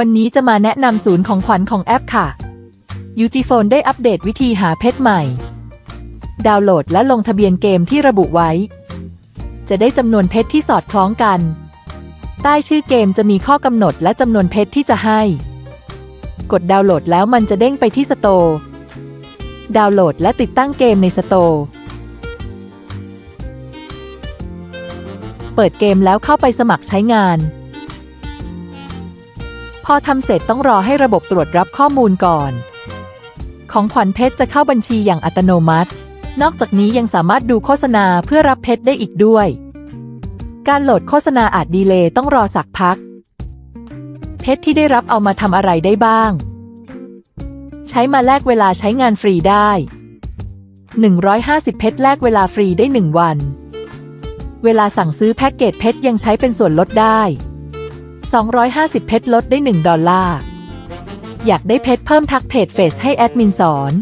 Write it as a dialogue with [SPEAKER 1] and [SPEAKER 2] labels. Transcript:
[SPEAKER 1] วันนี้จะมาแนะนำศูนย์ของขวัญของแอปค่ะ UG Phone ได้อัปเดตวิธีหาเพชรใหม่ ดาวน์โหลดและลงทะเบียนเกมที่ระบุไว้ จะได้จำนวนเพชรที่สอดคล้องกัน ใต้ชื่อเกมจะมีข้อกำหนดและจำนวนเพชรที่จะให้ กดดาวน์โหลดแล้วมันจะเด้งไปที่สโตร์ดาวน์โหลดและติดตั้งเกมในสโตร์เปิดเกมแล้วเข้าไปสมัครใช้งาน พอทำเสร็จต้องรอให้ระบบตรวจรับข้อมูลก่อน ของขวัญเพชรจะเข้าบัญชีอย่างอัตโนมัติ นอกจากนี้ยังสามารถดูโฆษณาเพื่อรับเพชรได้อีกด้วย การโหลดโฆษณาอาจดีเลย์ต้องรอสักพัก เพชรที่ได้รับเอามาทำอะไรได้บ้าง ใช้มาแลกเวลาใช้งานฟรีได้ 150 เพชรแลกเวลาฟรีได้ 1 วัน เวลาสั่งซื้อแพ็กเกจเพชรยังใช้เป็นส่วนลดได้ 250 เพชรลดได้ 1 ดอลลาร์ อยากได้เพชรเพิ่มทักเพจเฟซให้แอดมินสอน